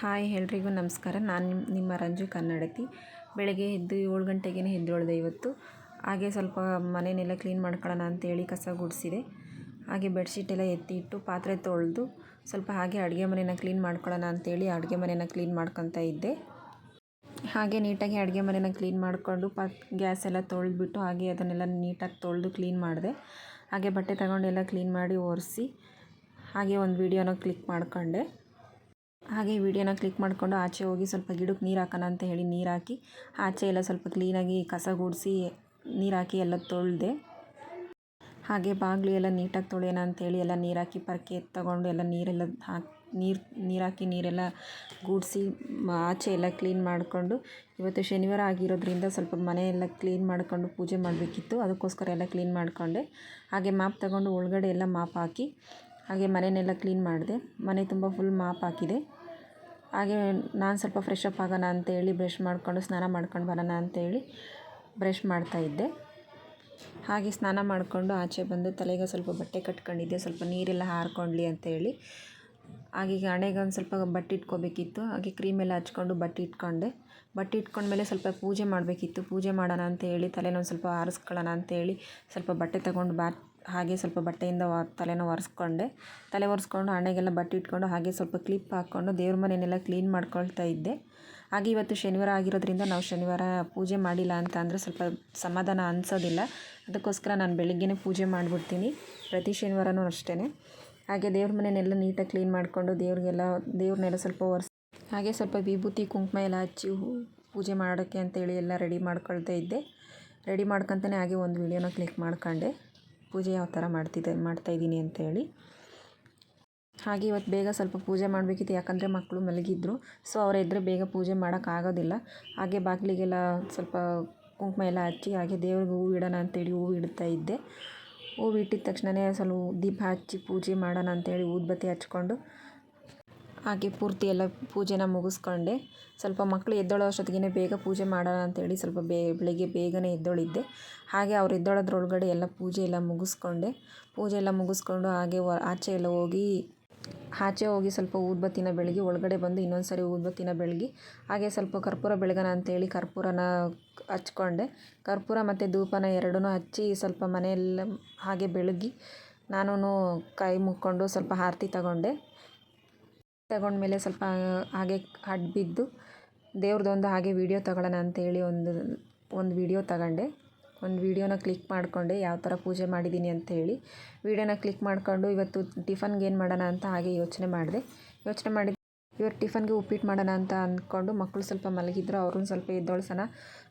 Hi ಎಲ್ರಿಗೂ ನಮಸ್ಕಾರ. ನಾನು ನಿಮ್ಮ ನಿಮ್ಮ ರಂಜು ಕನ್ನಡತಿ. ಬೆಳಗ್ಗೆ ಎದ್ದು ಏಳು ಗಂಟೆಗೇ ಎದ್ದೇಳಿದೆ ಇವತ್ತು. ಹಾಗೆ ಸ್ವಲ್ಪ ಮನೆಯನ್ನೆಲ್ಲ ಕ್ಲೀನ್ ಮಾಡ್ಕೊಳ್ಳೋಣ ಅಂತೇಳಿ ಕಸ ಗುಡಿಸಿದೆ. ಹಾಗೆ ಬೆಡ್ಶೀಟ್ ಎಲ್ಲ ಎತ್ತಿ ಇಟ್ಟು ಪಾತ್ರೆ ತೊಳೆದು ಸ್ವಲ್ಪ ಹಾಗೆ ಅಡುಗೆ ಮನೆನ ಕ್ಲೀನ್ ಮಾಡ್ಕೊಳ್ಳೋಣ ಅಂತೇಳಿ ಅಡುಗೆ ಮನೆನ ಕ್ಲೀನ್ ಮಾಡ್ಕೊತಾ ಇದ್ದೆ. ಹಾಗೆ ನೀಟಾಗಿ ಅಡುಗೆ ಮನೆನ ಕ್ಲೀನ್ ಮಾಡಿಕೊಂಡು ಪಾತ್ ಗ್ಯಾಸ್ ಎಲ್ಲ ತೊಳೆದ್ಬಿಟ್ಟು ಹಾಗೆ ಅದನ್ನೆಲ್ಲ ನೀಟಾಗಿ ತೊಳೆದು ಕ್ಲೀನ್ ಮಾಡಿದೆ. ಹಾಗೆ ಬಟ್ಟೆ ತಗೊಂಡೆಲ್ಲ ಕ್ಲೀನ್ ಮಾಡಿ ಒರೆಸಿ ಹಾಗೆ ಒಂದು ವೀಡಿಯೋನ ಕ್ಲಿಕ್ ಮಾಡ್ಕೊಂಡೆ. ಹಾಗೆ ವಿಡಿಯೋನ ಕ್ಲಿಕ್ ಮಾಡಿಕೊಂಡು ಆಚೆ ಹೋಗಿ ಸ್ವಲ್ಪ ಗಿಡಕ್ಕೆ ನೀರು ಹಾಕೋಣ ಅಂತ ಹೇಳಿ ನೀರು ಹಾಕಿ, ಆಚೆ ಎಲ್ಲ ಸ್ವಲ್ಪ ಕ್ಲೀನಾಗಿ ಕಸ ಗುಡಿಸಿ ನೀರು ಹಾಕಿ ಎಲ್ಲ ತೊಳೆದೆ, ಹಾಗೆ ಬಾಗಿಲು ಎಲ್ಲ ನೀಟಾಗಿ ತೊಳೆಯೋಣ ಅಂತೇಳಿ ಎಲ್ಲ ನೀರು ಹಾಕಿ ಪರ್ಕೆ ತಗೊಂಡು ಎಲ್ಲ ನೀರೆಲ್ಲ ಹಾಕಿ, ನೀರು ನೀರು ಹಾಕಿ ನೀರೆಲ್ಲ ಗೂಡಿಸಿ ಆಚೆ ಎಲ್ಲ ಕ್ಲೀನ್ ಮಾಡಿಕೊಂಡು, ಇವತ್ತು ಶನಿವಾರ ಆಗಿರೋದ್ರಿಂದ ಸ್ವಲ್ಪ ಮನೆಯೆಲ್ಲ ಕ್ಲೀನ್ ಮಾಡಿಕೊಂಡು ಪೂಜೆ ಮಾಡಬೇಕಿತ್ತು, ಅದಕ್ಕೋಸ್ಕರ ಎಲ್ಲ ಕ್ಲೀನ್ ಮಾಡಿಕೊಂಡೆ. ಹಾಗೆ ಮಾಪ್ ತಗೊಂಡು ಒಳಗಡೆ ಎಲ್ಲ ಮಾಪ್ ಹಾಕಿ, ಹಾಗೆ ಮನೆಯೆಲ್ಲ ಕ್ಲೀನ್ ಮಾಡಿದೆ. ಮನೆ ತುಂಬ ಫುಲ್ ಮಾಪ್ ಹಾಕಿದೆ. ಹಾಗೆ ನಾನು ಸ್ವಲ್ಪ ಫ್ರೆಶ್ ಅಪ್ ಆಗೋಣ ಅಂತೇಳಿ ಬ್ರಷ್ ಮಾಡಿಕೊಂಡು, ಸ್ನಾನ ಮಾಡ್ಕೊಂಡು ಬರೋಣ ಅಂತೇಳಿ ಬ್ರಷ್ ಮಾಡ್ತಾ ಇದ್ದೆ. ಹಾಗೆ ಸ್ನಾನ ಮಾಡಿಕೊಂಡು ಆಚೆ ಬಂದು ತಲೆಗೆ ಸ್ವಲ್ಪ ಬಟ್ಟೆ ಕಟ್ಕೊಂಡಿದ್ದೆ. ಸ್ವಲ್ಪ ನೀರೆಲ್ಲ ಹಾರ್ಕೊಂಡ್ಲಿ ಅಂತೇಳಿ. ಹಾಗೆ ಹಣೆಗೆ ಒಂದು ಸ್ವಲ್ಪ ಬಟ್ಟೆ ಇಟ್ಕೋಬೇಕಿತ್ತು. ಹಾಗೆ ಕ್ರೀಮೆಲ್ಲ ಹಚ್ಕೊಂಡು ಬಟ್ಟೆ ಇಟ್ಕೊಂಡೆ. ಬಟ್ಟೆ ಇಟ್ಕೊಂಡ್ಮೇಲೆ ಸ್ವಲ್ಪ ಪೂಜೆ ಮಾಡಬೇಕಿತ್ತು. ಪೂಜೆ ಮಾಡೋಣ ಅಂತೇಳಿ ತಲೆನ ಒಂದು ಸ್ವಲ್ಪ ಆರಿಸ್ಕೊಳ್ಳೋಣ ಅಂತೇಳಿ ಸ್ವಲ್ಪ ಬಟ್ಟೆ ತಗೊಂಡು ಬಾ ಹಾಗೆ ಸ್ವಲ್ಪ ಬಟ್ಟೆಯಿಂದ ತಲೆನ ಒರೆಸ್ಕೊಂಡೆ. ತಲೆ ಒರೆಸ್ಕೊಂಡು ಹಣೆಗೆಲ್ಲ ಬಟ್ಟೆ ಇಟ್ಕೊಂಡು ಹಾಗೆ ಸ್ವಲ್ಪ ಕ್ಲಿಪ್ ಹಾಕ್ಕೊಂಡು ದೇವ್ರ ಮನೆಯನ್ನೆಲ್ಲ ಕ್ಲೀನ್ ಮಾಡ್ಕೊಳ್ತಾ ಇದ್ದೆ. ಹಾಗೆ ಇವತ್ತು ಶನಿವಾರ ಆಗಿರೋದ್ರಿಂದ ನಾವು ಶನಿವಾರ ಪೂಜೆ ಮಾಡಿಲ್ಲ ಅಂತ ಅಂದರೆ ಸ್ವಲ್ಪ ಸಮಾಧಾನ ಅನಿಸೋದಿಲ್ಲ. ಅದಕ್ಕೋಸ್ಕರ ನಾನು ಬೆಳಿಗ್ಗೆನೇ ಪೂಜೆ ಮಾಡಿಬಿಡ್ತೀನಿ. ಪ್ರತಿ ಶನಿವಾರನೂ ಅಷ್ಟೇ ಹಾಗೆ ದೇವ್ರ ಮನೆಯನ್ನೆಲ್ಲ ನೀಟಾಗಿ ಕ್ಲೀನ್ ಮಾಡಿಕೊಂಡು ದೇವ್ರಿಗೆಲ್ಲ, ದೇವ್ರನ್ನೆಲ್ಲ ಸ್ವಲ್ಪ ಒರೆಸಿ, ಹಾಗೆ ಸ್ವಲ್ಪ ವಿಭೂತಿ, ಕುಂಕುಮ ಎಲ್ಲ ಹಚ್ಚಿ ಪೂಜೆ ಮಾಡೋಕ್ಕೆ ಅಂತೇಳಿ ಎಲ್ಲ ರೆಡಿ ಮಾಡ್ಕೊಳ್ತಾ ಇದ್ದೆ. ರೆಡಿ ಮಾಡ್ಕೊತಾನೆ ಹಾಗೆ ಒಂದು ವೀಡಿಯೋನ ಕ್ಲಿಕ್ ಮಾಡ್ಕೊಂಡೆ. ಪೂಜೆ ಯಾವ ಥರ ಮಾಡ್ತಿದ್ದೆ ಮಾಡ್ತಾಯಿದ್ದೀನಿ ಅಂತೇಳಿ. ಹಾಗೆ ಇವತ್ತು ಬೇಗ ಸ್ವಲ್ಪ ಪೂಜೆ ಮಾಡಬೇಕಿತ್ತು, ಯಾಕಂದರೆ ಮಕ್ಕಳು ಮಲಗಿದ್ರು. ಸೊ ಅವರಿದ್ದರೆ ಬೇಗ ಪೂಜೆ ಮಾಡೋಕ್ಕಾಗೋದಿಲ್ಲ ಹಾಗೆ ಬಾಗಿಲಿಗೆಲ್ಲ ಸ್ವಲ್ಪ ಕುಂಕುಮ ಎಲ್ಲ ಹಚ್ಚಿ, ಹಾಗೆ ದೇವ್ರಿಗೆ ಹೂವು ಇಡೋಣ ಅಂತೇಳಿ ಹೂವು ಇಡ್ತಾ ಇದ್ದೆ. ಹೂವು ಇಟ್ಟಿದ ತಕ್ಷಣವೇ ಸ್ವಲ್ಪ ದೀಪ ಹಚ್ಚಿ ಪೂಜೆ ಮಾಡೋಣ ಅಂತೇಳಿ ಊದ್ಬತ್ತಿ ಹಚ್ಕೊಂಡು ಹಾಗೆ ಪೂರ್ತಿ ಎಲ್ಲ ಪೂಜೆನ ಮುಗಿಸ್ಕೊಂಡೆ. ಸ್ವಲ್ಪ ಮಕ್ಕಳು ಎದ್ದೊಳೋ ಅಷ್ಟೊತ್ತಿಗೆ ಬೇಗ ಪೂಜೆ ಮಾಡೋಣ ಅಂತೇಳಿ ಸ್ವಲ್ಪ ಬೇ, ಬೆಳಿಗ್ಗೆ ಬೇಗನೆ ಎದ್ದೊಳಿದ್ದೆ. ಹಾಗೆ ಅವ್ರು ಎದ್ದೊಳೋದ್ರೊಳಗಡೆ ಎಲ್ಲ ಪೂಜೆ ಎಲ್ಲ ಮುಗಿಸ್ಕೊಂಡೆ. ಪೂಜೆ ಎಲ್ಲ ಮುಗಿಸ್ಕೊಂಡು ಹಾಗೆ ಆಚೆ ಎಲ್ಲ ಹೋಗಿ, ಆಚೆ ಹೋಗಿ ಸ್ವಲ್ಪ ಊದ್ಬತ್ತಿನ ಬೆಳಗಿ ಒಳಗಡೆ ಬಂದು ಇನ್ನೊಂದು ಸರಿ ಊದ್ಬತ್ತಿನ ಬೆಳಗಿ ಹಾಗೆ ಸ್ವಲ್ಪ ಕರ್ಪೂರ ಬೆಳಗನ ಅಂತೇಳಿ ಕರ್ಪೂರನ ಹಚ್ಕೊಂಡೆ. ಕರ್ಪೂರ ಮತ್ತು ಧೂಪನ ಎರಡೂ ಹಚ್ಚಿ ಸ್ವಲ್ಪ ಮನೆಯೆಲ್ಲ ಹಾಗೆ ಬೆಳಗಿ ನಾನು ಕೈ ಮುಕ್ಕೊಂಡು ಸ್ವಲ್ಪ ಆರತಿ ತಗೊಂಡೆ. ತಗೊಂಡ್ಮೇಲೆ ಸ್ವಲ್ಪ ಹಾಗೆ ಅಡ್ಡ ಬಿದ್ದು ದೇವ್ರದ್ದೊಂದು ಹಾಗೆ ವೀಡಿಯೋ ತಗೊಳ್ಳೋಣ ಅಂತೇಳಿ ಒಂದು ಒಂದು ವೀಡಿಯೋ ತಗೊಂಡೆ. ಒಂದು ವೀಡಿಯೋನ ಕ್ಲಿಕ್ ಮಾಡಿಕೊಂಡೆ, ಯಾವ ಥರ ಪೂಜೆ ಮಾಡಿದ್ದೀನಿ ಅಂತೇಳಿ. ವೀಡಿಯೋನ ಕ್ಲಿಕ್ ಮಾಡಿಕೊಂಡು ಇವತ್ತು ಟಿಫನ್ಗೆ ಏನು ಮಾಡೋಣ ಅಂತ ಹಾಗೆ ಯೋಚನೆ ಮಾಡಿದೆ. ಯೋಚನೆ ಮಾಡಿ ಇವತ್ತು ಟಿಫನ್ಗೆ ಉಪ್ಪಿಟ್ಟು ಮಾಡೋಣ ಅಂತ ಅಂದ್ಕೊಂಡು ಮಕ್ಕಳು ಸ್ವಲ್ಪ ಮಲಗಿದ್ರು ಅವ್ರನ್ನ ಸ್ವಲ್ಪ ಎದ್ದೊಳ್ಸೋಣ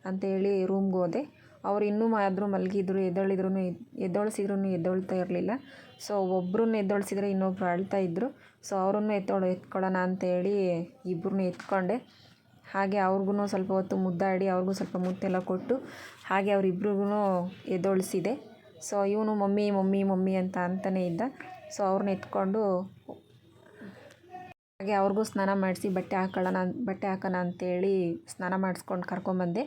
ಅಂತೇಳಿ ರೂಮ್ಗೆ ಹೋದೆ. ಅವ್ರು ಇನ್ನೂ ಆದರೂ ಮಲಗಿದ್ರು ಎದ್ದೇಳಿದ್ರು ಎದ್ದೊಳಿಸಿದ್ರು ಎದ್ದೊಳ್ತಾ ಇರಲಿಲ್ಲ. ಸೊ ಒಬ್ರನ್ನ ಎದ್ದೊಳಿಸಿದ್ರೆ ಇನ್ನೊಬ್ರು ಅಳ್ತಾ ಇದ್ದರು ಸೊ ಅವರನ್ನು ಎತ್ತೊಳ, ಎತ್ಕೊಳ್ಳೋಣ ಅಂತೇಳಿ ಇಬ್ಬರನ್ನ ಎತ್ಕೊಂಡೆ. ಹಾಗೆ ಅವ್ರಿಗೂ ಸ್ವಲ್ಪ ಹೊತ್ತು ಮುದ್ದಾಡಿ, ಅವ್ರಿಗೂ ಸ್ವಲ್ಪ ಮುದ್ದೆಲ್ಲ ಕೊಟ್ಟು ಹಾಗೆ ಅವರಿಬ್ರಿಗೂ ಎದ್ದೊಳಿಸಿದೆ. ಸೊ ಇವನು ಮಮ್ಮಿ ಮಮ್ಮಿ ಮಮ್ಮಿ ಅಂತ ಅಂತಲೇ ಇದ್ದ. ಸೊ ಅವ್ರನ್ನ ಎತ್ಕೊಂಡು ಹಾಗೆ ಅವ್ರಿಗೂ ಸ್ನಾನ ಮಾಡಿಸಿ ಬಟ್ಟೆ ಹಾಕೋಣ ಬಟ್ಟೆ ಹಾಕೋಣ ಅಂತೇಳಿ ಸ್ನಾನ ಮಾಡಿಸ್ಕೊಂಡು ಕರ್ಕೊಂಬಂದೆ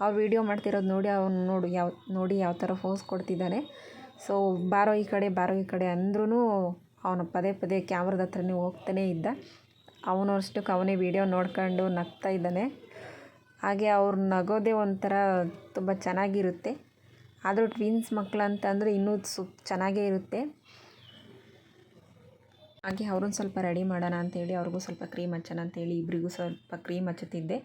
ಅವ್ರು ವೀಡಿಯೋ ಮಾಡ್ತಿರೋದು ನೋಡಿ ಅವನು ನೋಡು ಯಾವ, ನೋಡಿ ಯಾವ ಥರ ಫೋಸ್ ಕೊಡ್ತಿದ್ದಾನೆ. ಸೊ ಬಾರೋ ಈ ಕಡೆ, ಬಾರೋ ಈ ಕಡೆ ಅಂದ್ರೂ ಅವನು ಪದೇ ಪದೇ ಕ್ಯಾಮ್ರದ ಹತ್ರನೇ ಹೋಗ್ತಾನೇ ಇದ್ದ. ಅವನು ಅಷ್ಟಕ್ಕೆ ಅವನೇ ವೀಡಿಯೋ ನೋಡ್ಕೊಂಡು ನಗ್ತಾ ಇದ್ದಾನೆ. ಹಾಗೆ ಅವ್ರು ನಗೋದೇ ಒಂಥರ ತುಂಬ ಚೆನ್ನಾಗಿರುತ್ತೆ. ಆದರೂ ಟ್ವಿನ್ಸ್ ಮಕ್ಕಳು ಇನ್ನೂ ಸು, ಚೆನ್ನಾಗೇ ಇರುತ್ತೆ. ಹಾಗೆ ಅವ್ರನ್ನ ಸ್ವಲ್ಪ ರೆಡಿ ಮಾಡೋಣ ಅಂತೇಳಿ ಅವ್ರಿಗೂ ಸ್ವಲ್ಪ ಕ್ರೀಮ್ ಹಚ್ಚೋಣ ಅಂತೇಳಿ ಇಬ್ಬರಿಗೂ ಸ್ವಲ್ಪ ಕ್ರೀಮ್ ಹಚ್ಚುತ್ತಿದ್ದೆ.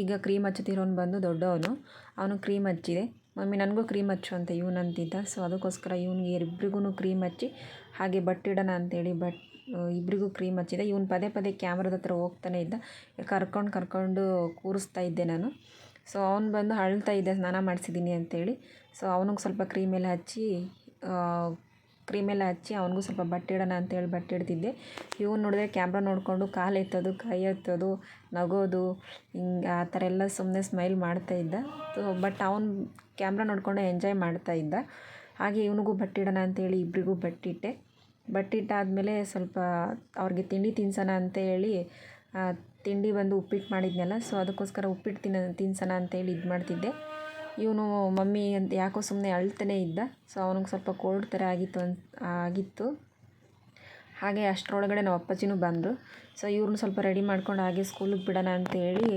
ಈಗ ಕ್ರೀಮ್ ಹಚ್ಚುತ್ತಿರೋನು ಬಂದು ದೊಡ್ಡವನು. ಅವನು ಕ್ರೀಮ್ ಹಚ್ಚಿದೆ. ಮಮ್ಮಿ, ನನಗೂ ಕ್ರೀಮ್ ಹಚ್ಚು ಅಂತ ಇವನು ಅಂತಿದ್ದ. ಸೊ ಅದಕ್ಕೋಸ್ಕರ ಇವನಿಗೆ ಇಬ್ಬರಿಗೂ ಕ್ರೀಮ್ ಹಚ್ಚಿ, ಹಾಗೆ ಬಟ್ಟಿಡೋಣ ಅಂತೇಳಿ ಬಟ್ ಇಬ್ಬರಿಗೂ ಕ್ರೀಮ್ ಹಚ್ಚಿದೆ. ಇವನು ಪದೇ ಪದೇ ಕ್ಯಾಮ್ರದ ಹತ್ರ ಹೋಗ್ತಾನೆ ಇದ್ದ. ಕರ್ಕೊಂಡು ಕರ್ಕೊಂಡು ಕೂರಿಸ್ತಾ ಇದ್ದೆ ನಾನು. ಸೊ ಅವ್ನು ಬಂದು ಅಳ್ತಾ ಇದ್ದೆ, ಸ್ನಾನ ಮಾಡಿಸಿದ್ದೀನಿ ಅಂತೇಳಿ. ಸೊ ಅವನಿಗೆ ಸ್ವಲ್ಪ ಕ್ರೀಮ್ ಎಲ್ಲ ಹಚ್ಚಿ ಕ್ರೀಮೆಲ್ಲ ಹಚ್ಚಿ ಅವನಿಗೂ ಸ್ವಲ್ಪ ಬಟ್ಟೆ ಇಡೋಣ ಅಂತೇಳಿ ಬಟ್ಟೆ ಇಡ್ತಿದ್ದೆ. ಇವ್ನು ನೋಡಿದ್ರೆ ಕ್ಯಾಮ್ರಾ ನೋಡಿಕೊಂಡು ಕಾಲು ಎತ್ತೋದು, ಕೈ ಎತ್ತೋದು, ನಗೋದು, ಹಿಂಗೆ ಆ ಥರ ಎಲ್ಲ ಸುಮ್ಮನೆ ಸ್ಮೈಲ್ ಮಾಡ್ತಾ ಇದ್ದ. ಬಟ್ ಅವ್ನು ಕ್ಯಾಮ್ರಾ ನೋಡಿಕೊಂಡು ಎಂಜಾಯ್ ಮಾಡ್ತಾ ಇದ್ದ. ಹಾಗೆ ಇವನಿಗೂ ಬಟ್ಟೆ ಇಡೋಣ ಅಂತೇಳಿ ಇಬ್ಬರಿಗೂ ಬಟ್ಟಿಟ್ಟೆ ಬಟ್ಟಿಟ್ಟಾದಮೇಲೆ ಸ್ವಲ್ಪ ಅವ್ರಿಗೆ ತಿಂಡಿ ತಿನ್ಸೋಣ ಅಂತೇಳಿ ತಿಂಡಿ ಬಂದು ಉಪ್ಪಿಟ್ಟು ಮಾಡಿದ್ನಲ್ಲ ಸೊ ಅದಕ್ಕೋಸ್ಕರ ಉಪ್ಪಿಟ್ಟು ತಿನ್ನ, ತಿನ್ಸೋಣ ಅಂತೇಳಿ ಇದು ಮಾಡ್ತಿದ್ದೆ ಇವನು ಮಮ್ಮಿ ಅಂತ ಯಾಕೋ ಸುಮ್ಮನೆ ಅಳ್ತಾನೆ ಇದ್ದ. ಸೊ ಅವನಿಗೆ ಸ್ವಲ್ಪ ಕೋಲ್ಡ್ ಥರ ಆಗಿತ್ತು ಅಂತ ಆಗಿತ್ತು. ಹಾಗೆ ಅಷ್ಟರೊಳಗಡೆ ನಮ್ಮ ಅಪ್ಪಾಜಿನೂ ಬಂದರು. ಸೊ ಇವ್ರನ್ನ ಸ್ವಲ್ಪ ರೆಡಿ ಮಾಡ್ಕೊಂಡು ಹಾಗೆ ಸ್ಕೂಲಿಗೆ ಬಿಡೋಣ ಅಂತೇಳಿ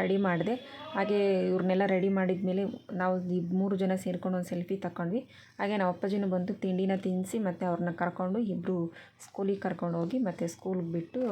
ರೆಡಿ ಮಾಡಿದೆ. ಹಾಗೆ ಇವ್ರನ್ನೆಲ್ಲ ರೆಡಿ ಮಾಡಿದ ಮೇಲೆ ನಾವು ಈ ಮೂರು ಜನ ಸೇರ್ಕೊಂಡು ಒಂದು ಸೆಲ್ಫಿ ತಗೊಂಡ್ವಿ ಹಾಗೆ ನಮ್ಮ ಅಪ್ಪಾಜಿನೂ ಬಂದು ತಿಂಡಿನ ತಿನ್ನಿಸಿ ಮತ್ತು ಅವ್ರನ್ನ ಕರ್ಕೊಂಡು ಇಬ್ಬರು ಸ್ಕೂಲಿಗೆ ಕರ್ಕೊಂಡು ಹೋಗಿ ಮತ್ತು ಸ್ಕೂಲ್ಗೆ ಬಿಟ್ಟು